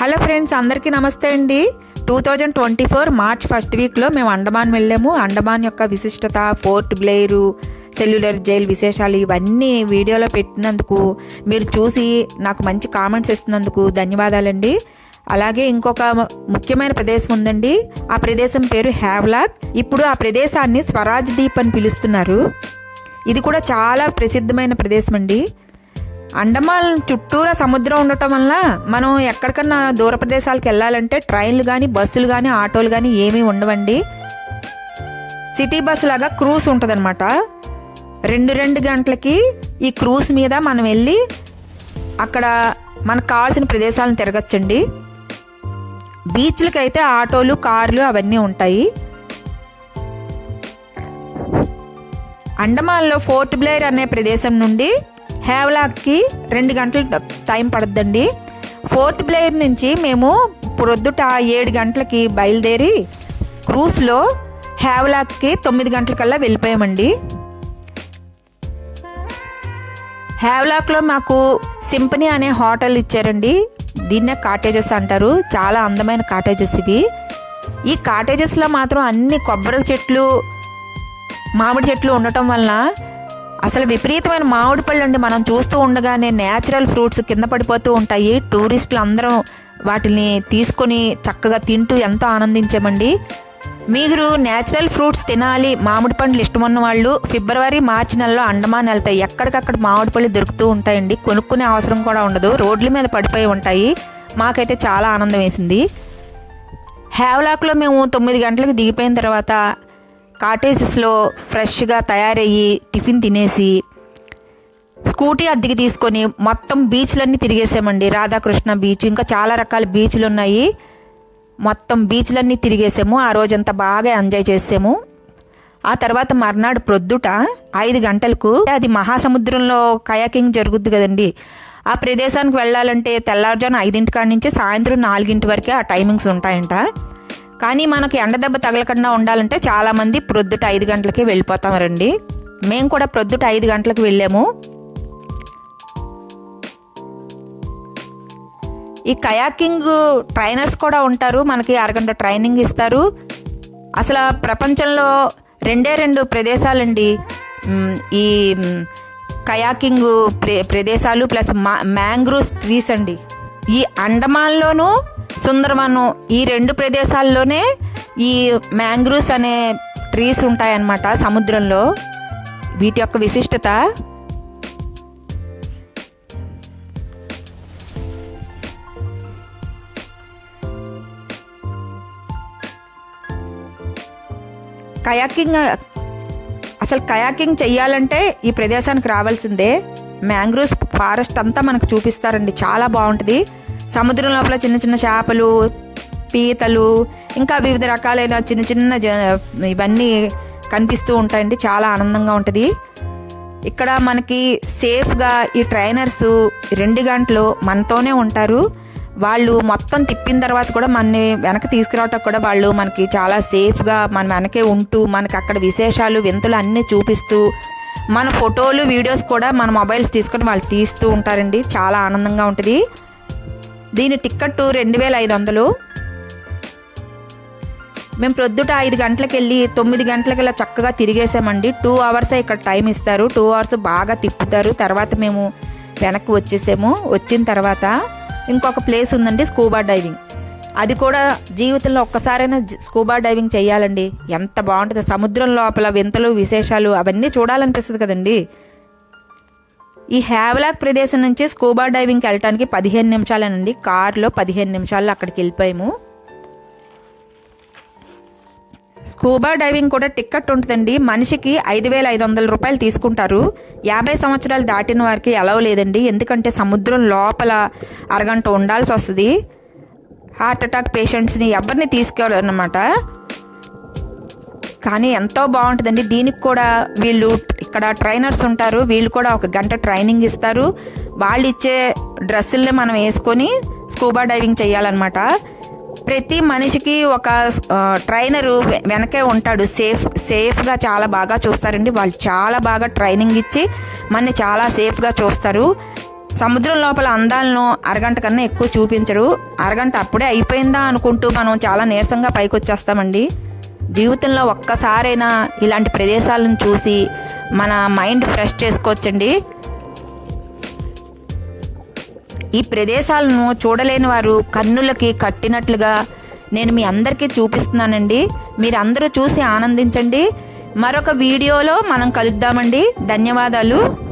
Hello friends అందరికీ నమస్తే అండి. Two thousand twenty four March first వీక్లో మేము అండమాన్ వెళ్ళాము. అండమాన్ యొక్క విశిష్టత ఫోర్ట్ బ్లేరు సెల్యులర్ జైల్ విశేషాలు ఇవన్నీ వీడియోలో పెట్టినందుకు మీరు చూసి నాకు మంచి కామెంట్స్ ఇస్తున్నందుకు ధన్యవాదాలండి. అలాగే ఇంకొక ముఖ్యమైన ప్రదేశం ఉందండి. ఆ ప్రదేశం పేరు హ్యావ్లాక్. ఇప్పుడు ఆ ప్రదేశాన్ని స్వరాజ్ దీప్ అని పిలుస్తున్నారు. ఇది కూడా చాలా ప్రసిద్ధమైన ప్రదేశం అండి. అండమాన్ చుట్టూరా సముద్రం ఉండటం వల్ల మనం ఎక్కడికన్నా దూర ప్రదేశాలకు వెళ్ళాలంటే ట్రైన్లు కానీ బస్సులు కానీ ఆటోలు కానీ ఏమీ ఉండవండి. సిటీ బస్ లాగా క్రూస్ ఉంటుందన్నమాట. రెండు రెండు గంటలకి ఈ క్రూస్ మీద మనం వెళ్ళి అక్కడ మనకు కావాల్సిన ప్రదేశాలను తిరగచ్చండి. బీచ్లకి అయితే ఆటోలు కార్లు అవన్నీ ఉంటాయి. అండమాన్లో ఫోర్ట్ బ్లేర్ అనే ప్రదేశం నుండి హేవలాక్కి రెండు గంటలు టైం పడుద్దండి. ఫోర్ట్ బ్లేయర్ నుంచి మేము ప్రొద్దుట ఏడు గంటలకి బయలుదేరి క్రూస్లో హేవలాక్కి తొమ్మిది గంటలకల్లా వెళ్ళిపోయామండి. హేవలాక్లో మాకు సింపనీ అనే హోటల్ ఇచ్చారండి. దీన్నే కాటేజెస్ అంటారు. చాలా అందమైన కాటేజెస్ ఇవి. ఈ కాటేజెస్లో మాత్రం అన్ని కొబ్బరి చెట్లు మామిడి చెట్లు ఉండటం వలన అసలు విపరీతమైన మామిడి పళ్ళు అండి మనం చూస్తూ ఉండగానే నేచురల్ ఫ్రూట్స్ కింద పడిపోతూ ఉంటాయి. టూరిస్టులు అందరం వాటిని తీసుకొని చక్కగా తింటూ ఎంతో ఆనందించామండి. మీరు నేచురల్ ఫ్రూట్స్ తినాలి మామిడి పండ్లు ఇష్టమున్న వాళ్ళు ఫిబ్రవరి మార్చి నెలలో అండమాన్ వెళ్తాయి ఎక్కడికక్కడ మామిడి పళ్ళు దొరుకుతూ ఉంటాయండి. కొనుక్కునే అవసరం కూడా ఉండదు. రోడ్ల మీద పడిపోయి ఉంటాయి. మాకైతే చాలా ఆనందం వేసింది. హ్యావ్లాక్లో మేము తొమ్మిది గంటలకు దిగిపోయిన తర్వాత కాటేజెస్లో ఫ్రెష్గా తయారయ్యి టిఫిన్ తినేసి స్కూటీ అద్దెకి తీసుకొని మొత్తం బీచ్లన్నీ తిరిగేసామండి. రాధాకృష్ణ బీచ్. ఇంకా చాలా రకాల బీచ్లు ఉన్నాయి. మొత్తం బీచ్లన్నీ తిరిగేసాము. ఆ రోజంతా బాగా ఎంజాయ్ చేసాము ఆ తర్వాత మర్నాడు ప్రొద్దుట ఐదు గంటలకు అది మహాసముద్రంలో కయాకింగ్ జరుగుద్ది కదండి. ఆ ప్రదేశానికి వెళ్ళాలంటే తెల్లారుజామున ఐదింటి కాడి నుంచి సాయంత్రం నాలుగింటి వరకే ఆ టైమింగ్స్ ఉంటాయంట. కానీ మనకి ఎండ దెబ్బ తగలకుండా ఉండాలంటే చాలామంది ప్రొద్దుట ఐదు గంటలకే వెళ్ళిపోతామరండి మేము కూడా ప్రొద్దుట ఐదు గంటలకు వెళ్ళాము. ఈ కయాకింగ్ ట్రైనర్స్ కూడా ఉంటారు మనకి అరగంట ట్రైనింగ్ ఇస్తారు. అసలు ప్రపంచంలో రెండే రెండు ప్రదేశాలండి. ఈ కయాకింగ్ ప్రదేశాలు ప్లస్ మా మ్యాంగ్రూవ్స్ ట్రీస్ అండి. ఈ అండమాన్లోనూ సుందరవనం ఈ రెండు ప్రదేశాల్లోనే ఈ మ్యాంగ్రూవ్స్ అనే ట్రీస్ ఉంటాయన్నమాట సముద్రంలో. వీటి యొక్క విశిష్టత? కయాకింగ్ అసలు కయాకింగ్ చెయ్యాలంటే ఈ ప్రదేశానికి రావాల్సిందే. మ్యాంగ్రూవ్స్ ఫారెస్ట్ అంతా మనకు చూపిస్తారండి. చాలా బాగుంటుంది. సముద్రం లోపల చిన్న చిన్న చేపలు పీతలు ఇంకా వివిధ రకాలైన చిన్న చిన్న జ- ఇవన్నీ కనిపిస్తూ ఉంటాయండి. చాలా ఆనందంగా ఉంటుంది. ఇక్కడ మనకి సేఫ్గా ఈ ట్రైనర్స్ రెండు గంటలు మనతోనే ఉంటారు. వాళ్ళు మొత్తం తిప్పిన తర్వాత కూడా మనని వెనక తీసుకురావటం కూడా వాళ్ళు మనకి చాలా సేఫ్గా మన వెనకే ఉంటూ మనకి అక్కడ విశేషాలు వింతలు అన్నీ చూపిస్తూ మన ఫోటోలు వీడియోస్ కూడా మన మొబైల్స్ తీసుకొని వాళ్ళు తీస్తూ ఉంటారండి. చాలా ఆనందంగా ఉంటుంది. దీని టిక్కెట్ రెండు వేల ఐదు వందలు మేము ప్రొద్దుట ఐదు గంటలకు వెళ్ళి తొమ్మిది గంటలకు ఇలా చక్కగా తిరిగేసామండి. టూ అవర్స్ ఇక్కడ టైం ఇస్తారు. టూ అవర్స్ బాగా తిప్పుతారు. తర్వాత మేము వెనక్కి వచ్చేసాము. వచ్చిన తర్వాత ఇంకొక ప్లేస్ ఉందండి స్కూబా డైవింగ్. అది కూడా జీవితంలో ఒక్కసారైనా స్కూబా డైవింగ్ చేయాలండి ఎంత బాగుంటుందో. సముద్రం లోపల వింతలు విశేషాలు అవన్నీ చూడాలనిపిస్తుంది కదండి. ఈ హ్యావ్లాక్ ప్రదేశం నుంచి స్కూబా డైవింగ్కి వెళ్ళటానికి పదిహేను నిమిషాలేనండి. కారులో పదిహేను నిమిషాల్లో అక్కడికి వెళ్ళిపోయాము. స్కూబా డైవింగ్ కూడా టిక్కెట్ ఉంటుందండి. మనిషికి ఐదు వేల ఐదు వందల రూపాయలు తీసుకుంటారు. యాభై సంవత్సరాలు దాటిన వారికి ఎలవ లేదండి. ఎందుకంటే సముద్రం లోపల అరగంట ఉండాల్సి వస్తుంది. హార్ట్ అటాక్ పేషెంట్స్ని ఎవరిని తీసుకెళ్ళనమాట కానీ ఎంతో బాగుంటుందండి. దీనికి కూడా వీళ్ళు ఇక్కడ ట్రైనర్స్ ఉంటారు. వీళ్ళు కూడా ఒక గంట ట్రైనింగ్ ఇస్తారు. వాళ్ళు ఇచ్చే డ్రెస్సుల్ని మనం వేసుకొని స్కూబా డైవింగ్ చేయాలన్నమాట. ప్రతి మనిషికి ఒక ట్రైనరు వెనకే ఉంటాడు. సేఫ్ సేఫ్గా చాలా బాగా చూస్తారండి. వాళ్ళు చాలా బాగా ట్రైనింగ్ ఇచ్చి మనని చాలా సేఫ్గా చూస్తారు. సముద్రం లోపల అందాలను అరగంట కన్నా ఎక్కువ చూపించరు. అరగంట అప్పుడే అయిపోయిందా అనుకుంటూ మనం చాలా నీరసంగా పైకి వచ్చేస్తామండి జీవితంలో ఒక్కసారైనా ఇలాంటి ప్రదేశాలను చూసి మన మైండ్ ఫ్రెష్ చేసుకోవచ్చండి. ఈ ప్రదేశాలను చూడలేని వారు కన్నులకి కట్టినట్లుగా నేను మీ అందరికీ చూపిస్తున్నానండి. మీరు అందరూ చూసి ఆనందించండి. మరొక వీడియోలో మనం కలుద్దామండి. ధన్యవాదాలు.